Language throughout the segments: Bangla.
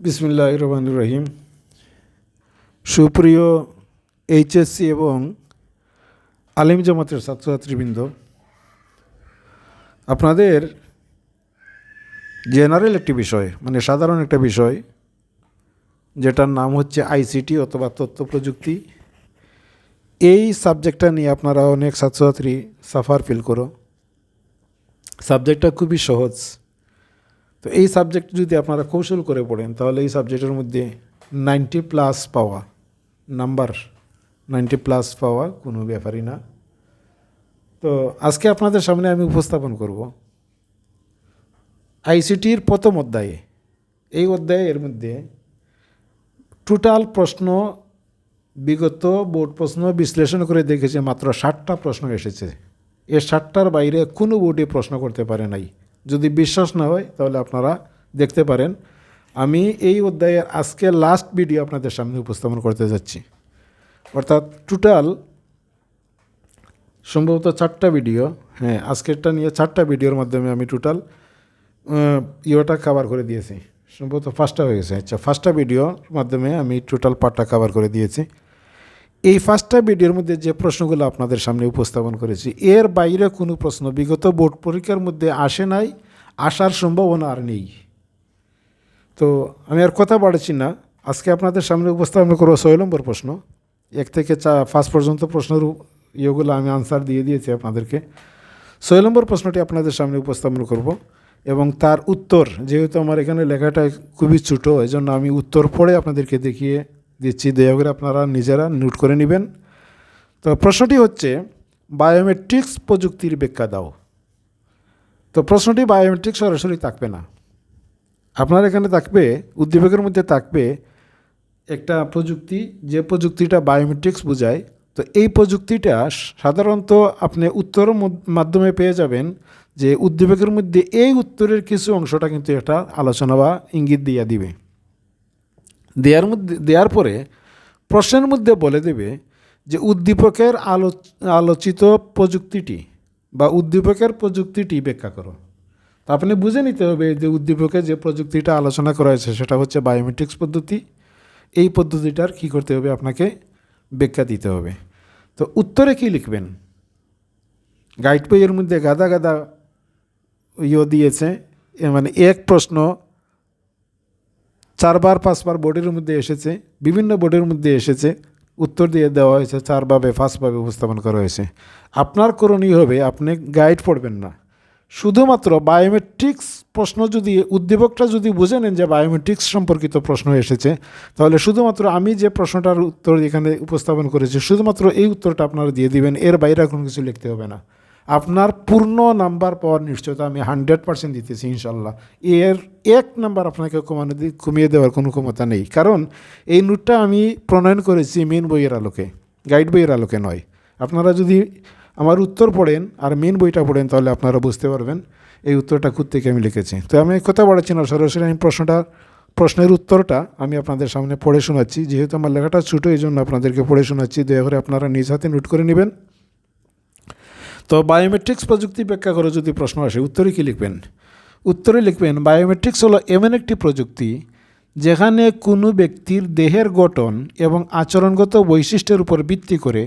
বিসমুল্লাহ রহমান রহিম সুপ্রিয় এইচএসসি এবং আলিম জামাতের ছাত্রছাত্রীবৃন্দ, আপনাদের জেনারেল একটি বিষয় মানে সাধারণ একটা বিষয়, যেটার নাম হচ্ছে আইসিটি অথবা তথ্য প্রযুক্তি। এই সাবজেক্টটা নিয়ে আপনারা অনেক ছাত্রছাত্রী সাফার ফিল করো। সাবজেক্টটা খুবই সহজ। তো এই সাবজেক্ট যদি আপনারা কৌশল করে পড়েন, তাহলে এই সাবজেক্টের মধ্যে নাইনটি প্লাস পাওয়া নাম্বার নাইনটি প্লাস পাওয়া কোনো ব্যাপারই না। তো আজকে আপনাদের সামনে আমি উপস্থাপন করব আইসিটির প্রথম অধ্যায়ে। এই অধ্যায়ে এর মধ্যে টোটাল প্রশ্ন, বিগত বোর্ড প্রশ্ন বিশ্লেষণ করে দেখেছে, মাত্র ষাটটা প্রশ্ন এসেছে। এ ষাটটার বাইরে কোনো বোর্ডে প্রশ্ন করতে পারে নাই। যদি বিশ্বাস না হয়, তাহলে আপনারা দেখতে পারেন। আমি এই অধ্যায়ের আজকে লাস্ট ভিডিও আপনাদের সামনে উপস্থাপন করতে যাচ্ছি। অর্থাৎ টোটাল সম্ভবত চারটা ভিডিও হ্যাঁ আজকেরটা নিয়ে চারটা ভিডিওর মাধ্যমে আমি টোটাল ইয়েটা কাভার করে দিয়েছি। সম্ভবত ফার্স্টটা হয়ে গেছে। আচ্ছা ফার্স্টটা ভিডিওর মাধ্যমে আমি টোটাল পার্টটা কাভার করে দিয়েছি। এই ফার্স্টটা ভিডিওর মধ্যে যে প্রশ্নগুলো আপনাদের সামনে উপস্থাপন করেছি, এর বাইরে কোনো প্রশ্ন, বিগত বোর্ড পরীক্ষার মধ্যে আসে নাই আসার সম্ভাবনা আর নেই। তো আমি আর কথা বাড়াচ্ছি না। আজকে আপনাদের সামনে উপস্থাপন করব ছয় নম্বর প্রশ্ন। এক থেকে চা ফার্স্ট পর্যন্ত প্রশ্নের ইয়েগুলো আমি আনসার দিয়ে দিয়েছি আপনাদেরকে। ছয় নম্বর প্রশ্নটি আপনাদের সামনে উপস্থাপন করব এবং তার উত্তর, যেহেতু আমার এখানে লেখাটা খুবই ছোটো এই জন্য আমি উত্তর পড়ে আপনাদেরকে দেখিয়ে দিচ্ছি। দয়া করে আপনারা নিজেরা নোট করে নেবেন। তো প্রশ্নটি হচ্ছে বায়োমেট্রিক্স প্রযুক্তির ব্যাখ্যা দাও। তো প্রশ্নটি বায়োমেট্রিক্স সরাসরি থাকবে না। আপনার এখানে থাকবে, উদ্দীপকের মধ্যে থাকবে একটা প্রযুক্তি, যে প্রযুক্তিটা বায়োমেট্রিক্স বোঝায়। তো এই প্রযুক্তিটা সাধারণত আপনি উত্তর মাধ্যমে পেয়ে যাবেন যে উদ্দীপকের মধ্যে এই উত্তরের কিছু অংশটা কিন্তু একটা আলোচনা বা ইঙ্গিত দিয়া দিবে। দেওয়ার মধ্যে দেওয়ার পরে প্রশ্নের মধ্যে বলে দেবে যে উদ্দীপকের আলো, আলোচিত প্রযুক্তিটি বা উদ্দীপকের প্রযুক্তিটি ব্যাখ্যা করো। তা আপনি বুঝে নিতে হবে যে উদ্দীপকে যে প্রযুক্তিটা আলোচনা করা হয়েছে, সেটা হচ্ছে বায়োমেট্রিক্স পদ্ধতি। এই পদ্ধতিটার কী করতে হবে? আপনাকে ব্যাখ্যা দিতে হবে। তো উত্তরে কি লিখবেন? গাইড বইয়ের মধ্যে গাদা গাদা ইয়ে দিয়েছে মানে এক প্রশ্ন, চারবার, পাঁচবার বোর্ডের মধ্যে এসেছে, বিভিন্ন বোর্ডের মধ্যে এসেছে। উত্তর দিয়ে দেওয়া হয়েছে, চারভাবে, পাঁচভাবে উপস্থাপন করা হয়েছে। আপনার করণীয় হবে, আপনি গাইড পড়বেন না। শুধুমাত্র বায়োমেট্রিক্স প্রশ্ন যদি, উদ্দীপকটা যদি বুঝে নেন যে বায়োমেট্রিক্স সম্পর্কিত প্রশ্ন এসেছে, তাহলে শুধুমাত্র আমি যে প্রশ্নটার উত্তর এখানে উপস্থাপন করেছি, শুধুমাত্র এই উত্তরটা আপনারা দিয়ে দিবেন, এর বাইরে কোনো কিছু লিখতে হবে না। আপনার পূর্ণ নাম্বার পাওয়ার নিশ্চয়তা আমি হান্ড্রেড পার্সেন্ট দিতেছি, ইনশাল্লাহ। এর এক নাম্বার আপনাকে কমানো কমিয়ে দেওয়ার কোনো ক্ষমতা নেই। কারণ এই নোটটা আমি প্রণয়ন করেছি মেন বইয়ের আলোকে, গাইড বইয়ের আলোকে নয়। আপনারা যদি আমার উত্তর পড়েন আর মেন বইটা পড়েন, তাহলে আপনারা বুঝতে পারবেন এই উত্তরটা থেকে আমি লিখেছি। তো আমি কথা বাড়াচ্ছি না সরাসরি আমি প্রশ্নটা, প্রশ্নের উত্তরটা আমি আপনাদের সামনে পড়ে শোনাচ্ছি। যেহেতু আমার লেখাটা ছোটো, এই জন্য আপনাদেরকে পড়ে শোনাচ্ছি। দয়া করে আপনারা নিজ হাতে নোট করে নেবেন। তো বায়োমেট্রিক্স প্রযুক্তি ব্যাখ্যা করে যদি প্রশ্ন আসে, উত্তরে কী লিখবেন? উত্তরে লিখবেন বায়োমেট্রিক্স হলো এমন একটি প্রযুক্তি যেখানে কোনো ব্যক্তির দেহের গঠন এবং আচরণগত বৈশিষ্ট্যের উপর ভিত্তি করে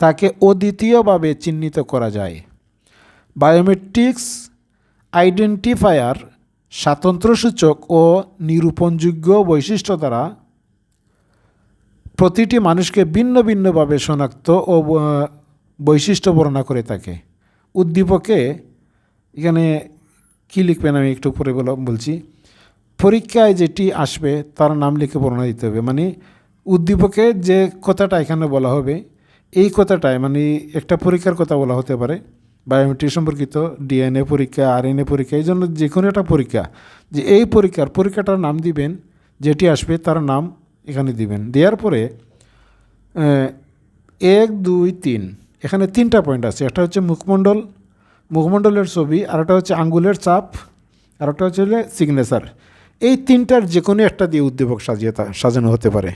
তাকে অদ্বিতীয়ভাবে চিহ্নিত করা যায়। বায়োমেট্রিক্স আইডেন্টিফায়ার স্বাতন্ত্র্যসূচক ও নিরূপণযোগ্য বৈশিষ্ট্য দ্বারা প্রতিটি মানুষকে ভিন্ন ভিন্নভাবে শনাক্ত ও বৈশিষ্ট্য বর্ণনা করে থাকে উদ্দীপকে এখানে কী লিখবেন আমি একটু পরে বলছি। পরীক্ষায় যেটি আসবে তার নাম লিখে বর্ণনা দিতে হবে। মানে উদ্দীপকে যে কথাটা এখানে বলা হবে, এই কথাটায় মানে একটা পরীক্ষার কথা বলা হতে পারে। বায়োমেট্রিক সম্পর্কিত, ডিএনএ পরীক্ষা, আরএনএ পরীক্ষা, এই জন্য যে কোনো একটা পরীক্ষা। যে এই পরীক্ষার, পরীক্ষাটার নাম দিবেন, যেটি আসবে তার নাম এখানে দিবেন। দেওয়ার পরে এক, দুই, তিন। এখানে তিনটা পয়েন্ট আছে। একটা হচ্ছে মুখমণ্ডল, মুখমণ্ডলের ছবি, আর একটা হচ্ছে আঙ্গুলের চাপ, আর একটা হচ্ছে সিগনেচার এই তিনটার যে কোনো একটা দিয়ে উদ্দীপক সাজিয়ে সাজানো হতে পারে।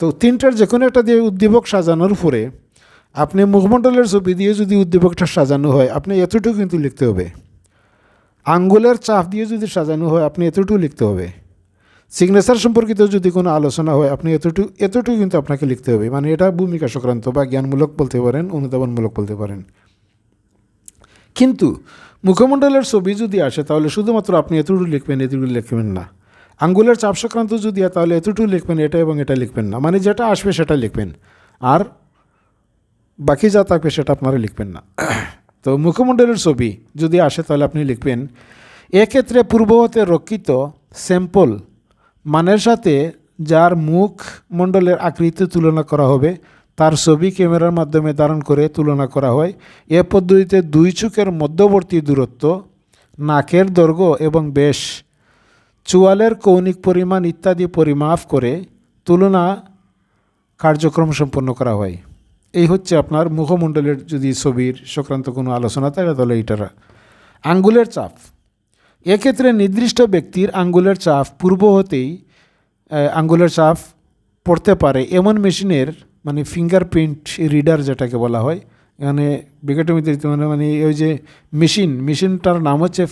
তো তিনটার যে কোনো একটা দিয়ে উদ্দীপক সাজানোর পরে আপনি মুখমণ্ডলের ছবি দিয়ে যদি উদ্দীপকটা সাজানো হয়, আপনি এতটুকু কিন্তু লিখতে হবে। আঙ্গুলের চাপ দিয়ে যদি সাজানো হয়, আপনি এতটুকু লিখতে হবে। সিগনেচার সম্পর্কিত যদি কোনো আলোচনা হয়, আপনি এতটুকু এতটুকু কিন্তু আপনাকে লিখতে হবে। মানে এটা ভূমিকা সংক্রান্ত বা জ্ঞানমূলক বলতে পারেন, অনুধাবনমূলক বলতে পারেন। কিন্তু মুখমণ্ডলের ছবি যদি আসে, তাহলে শুধুমাত্র আপনি এতটুকু লিখবেন এতটুকু লিখবেন না। আঙ্গুলের চাপ সংক্রান্ত যদি তাহলে এতটুকু লিখবেন, এটা এবং এটা লিখবেন না। মানে যেটা আসবে, সেটা লিখবেন। আর বাকি যা থাকবে, সেটা আপনারা লিখবেন না। তো মুখমণ্ডলের ছবি যদি আসে, তাহলে আপনি লিখবেন, এক্ষেত্রে পূর্বহতে রক্ষিত স্যাম্পল মানের সাথে যার মুখ মণ্ডলের আকৃতি তুলনা করা হবে, তার ছবি ক্যামেরার মাধ্যমে ধারণ করে তুলনা করা হয়। এ পদ্ধতিতে দুই চোখের মধ্যবর্তী দূরত্ব, নাকের দৈর্ঘ্য এবং বেশ চুয়ালের কৌণিক পরিমাণ ইত্যাদি পরিমাপ করে তুলনা কার্যক্রম সম্পন্ন করা হয়। এই হচ্ছে আপনার মুখমণ্ডলের যদি ছবির সংক্রান্ত কোনো আলোচনা থাকে, তাহলে এইটার আঙ্গুলের চাপ। এক্ষেত্রে নির্দিষ্ট ব্যক্তির আঙ্গুলের চাপ পূর্ব হতেই আঙ্গুলের চাপ পড়তে পারে। এমন মেশিনের মানে ফিঙ্গারপ্রিন্ট রিডার যেটাকে বলা হয়, এখানে বিকেটমিতে মানে মানে ওই যে মেশিন, মেশিনটার নাম হচ্ছে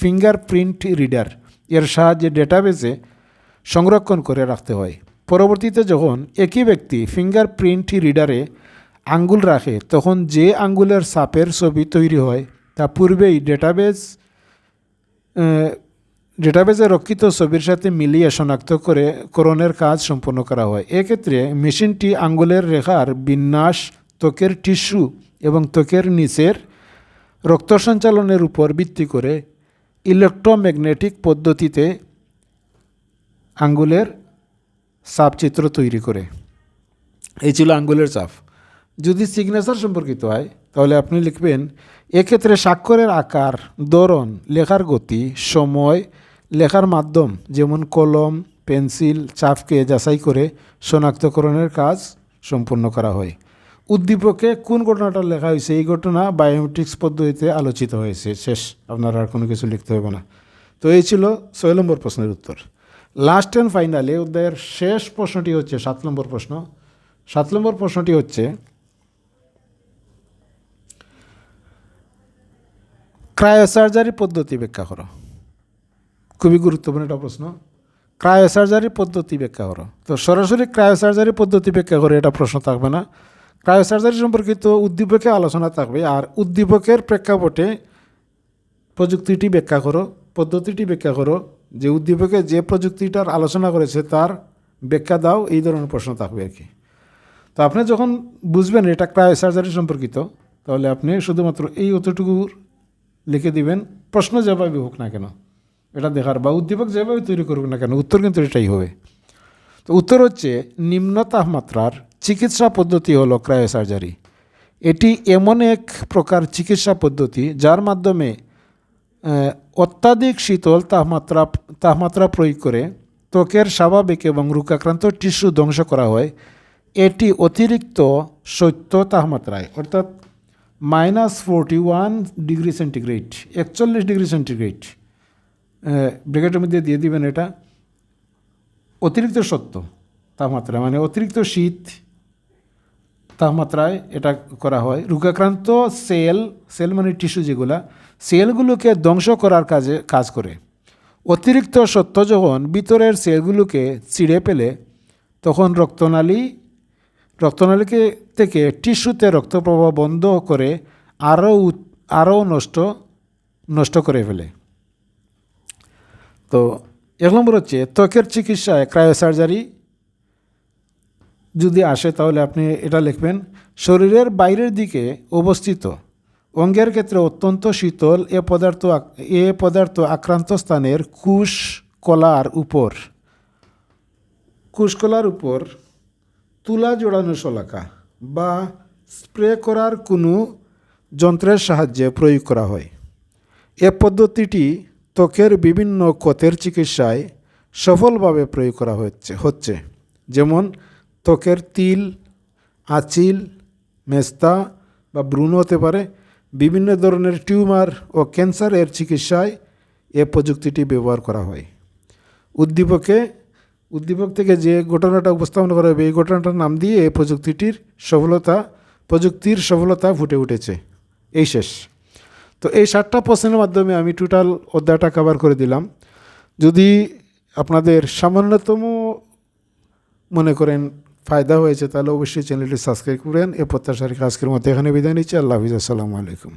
ফিঙ্গারপ্রিন্ট রিডার। এর সাহায্যে ডেটাবেসে সংরক্ষণ করে রাখতে হয়। পরবর্তীতে যখন একই ব্যক্তি ফিঙ্গারপ্রিন্ট রিডারে আঙ্গুল রাখে, তখন যে আঙ্গুলের সাপের ছবি তৈরি হয়, তা পূর্বেই ডেটাবেস ডেটাবেসে রক্ষিত ছবির সাথে মিলিয়ে শনাক্ত করে করণের কাজ সম্পন্ন করা হয়। এক্ষেত্রে মেশিনটি আঙ্গুলের রেখার বিন্যাস, ত্বকের টিস্যু এবং ত্বকের নিচের রক্ত সঞ্চালনের উপর ভিত্তি করে ইলেকট্রোম্যাগনেটিক পদ্ধতিতে আঙ্গুলের চাপচিত্র তৈরি করে। এই ছিল আঙ্গুলের চাপ। যদি সিগনেচার সম্পর্কিত হয়, তাহলে আপনি লিখবেন এক্ষেত্রে স্বাক্ষরের আকার, ধরন, লেখার গতি, সময়, লেখার মাধ্যম, যেমন কলম, পেন্সিল চাপকে যাচাই করে শনাক্তকরণের কাজ সম্পূর্ণ করা হয়। উদ্দীপকে কোন ঘটনাটা লেখা হয়েছে, এই ঘটনা বায়োমেট্রিক্স পদ্ধতিতে আলোচিত হয়েছে। শেষ, আপনার আর কোনো কিছু লিখতে হবে না। তো এই ছিল ছয় নম্বর প্রশ্নের উত্তর। লাস্ট অ্যান্ড ফাইনালে অধ্যায়ের শেষ প্রশ্নটি হচ্ছে সাত নম্বর প্রশ্ন। সাত নম্বর প্রশ্নটি হচ্ছে ক্রায়োসার্জারি পদ্ধতি ব্যাখ্যা করো। খুবই গুরুত্বপূর্ণ একটা প্রশ্ন। ক্রায়োসার্জারি পদ্ধতি ব্যাখ্যা করো। তো সরাসরি ক্রায়োসার্জারি পদ্ধতি ব্যাখ্যা করে এটা প্রশ্ন থাকবে না। ক্রায়োসার্জারি সম্পর্কিত উদ্দীপকে আলোচনা থাকবে আর উদ্দীপকের প্রেক্ষাপটে প্রযুক্তিটি ব্যাখ্যা করো, পদ্ধতিটি ব্যাখ্যা করো। যে উদ্দীপকে যে প্রযুক্তিটার আলোচনা করেছে তার ব্যাখ্যা দাও, এই ধরনের প্রশ্ন থাকবে আর কি। তো আপনি যখন বুঝবেন এটা ক্রায়োসার্জারি সম্পর্কিত, তাহলে আপনি শুধুমাত্র এই অতটুকু লিখে দিবেন, প্রশ্ন যেভাবে হোক না কেন, এটা দেখার বা উদ্দীপক যেভাবে তৈরি করুক না কেন, উত্তর কিন্তু এটাই হবে। তো উত্তর হচ্ছে নিম্ন তাপমাত্রার চিকিৎসা পদ্ধতি হলো ক্রায়োসার্জারি। এটি এমন এক প্রকার চিকিৎসা পদ্ধতি যার মাধ্যমে অত্যাধিক শীতল তাপমাত্রা তাপমাত্রা প্রয়োগ করে ত্বকের স্বাভাবিক এবং রোগাক্রান্ত টিস্যু ধ্বংস করা হয়। এটি অতিরিক্ত সত্য তাপমাত্রায়, অর্থাৎ minus forty one degree centigrade, একচল্লিশ ডিগ্রি সেন্টিগ্রেড। ব্রেকেটের মধ্যে দিয়ে দিবেন এটা। অতিরিক্ত সত্য তাপমাত্রা মানে অতিরিক্ত শীত তাপমাত্রায় এটা করা হয়। রোগাক্রান্ত সেল সেল মানে টিস্যু যেগুলা, সেলগুলোকে ধ্বংস করার কাজে, কাজ করে। অতিরিক্ত সত্য যখন ভিতরের সেলগুলোকে ছিঁড়ে পেলে তখন রক্তনালী রক্তনালীকে থেকে টিস্যুতে রক্তপ্রবাহ বন্ধ করে আরও আরও নষ্ট নষ্ট করে ফেলে। তো এক নম্বর হচ্ছে, ত্বকের চিকিৎসায় ক্রায়োসার্জারি যদি আসে, তাহলে আপনি এটা লিখবেন, শরীরের বাইরের দিকে অবস্থিত অঙ্গের ক্ষেত্রে অত্যন্ত শীতল এ পদার্থ এ পদার্থ আক্রান্ত স্থানের কুশ কলার উপর কুশকলার উপর তুলা জোড়ানো শলাকা বা স্প্রে করার কোনো যন্ত্রের সাহায্যে প্রয়োগ করা হয়। এ পদ্ধতিটি ত্বকের বিভিন্ন ক্ষতের চিকিৎসায় সফলভাবে প্রয়োগ করা হচ্ছে হচ্ছে। যেমন ত্বকের তিল, আঁচিল, মেস্তা বা ব্রুণ হতে পারে। বিভিন্ন ধরনের টিউমার ও ক্যান্সারের চিকিৎসায় এ প্রযুক্তিটি ব্যবহার করা হয়। উদ্দীপকে উদ্দীপক থেকে যে ঘটনাটা উপস্থাপন করা হবে, এই ঘটনাটার নাম দিয়ে এই প্রযুক্তিটির সফলতা, প্রযুক্তির সফলতা ফুটে উঠেছে। এই শেষ। তো এই সাতটা প্রশ্নের মাধ্যমে আমি টোটাল অধ্যায়টা কভার করে দিলাম। যদি আপনাদের সামান্যতম মনে করেন ফায়দা হয়েছে, তাহলে অবশ্যই চ্যানেলটি সাবস্ক্রাইব করেন। এ প্রত্যাশার আজকের মতো এখানে বিদায় নিচ্ছি। আল্লাহ হাফিজ। আসসালামু আলাইকুম।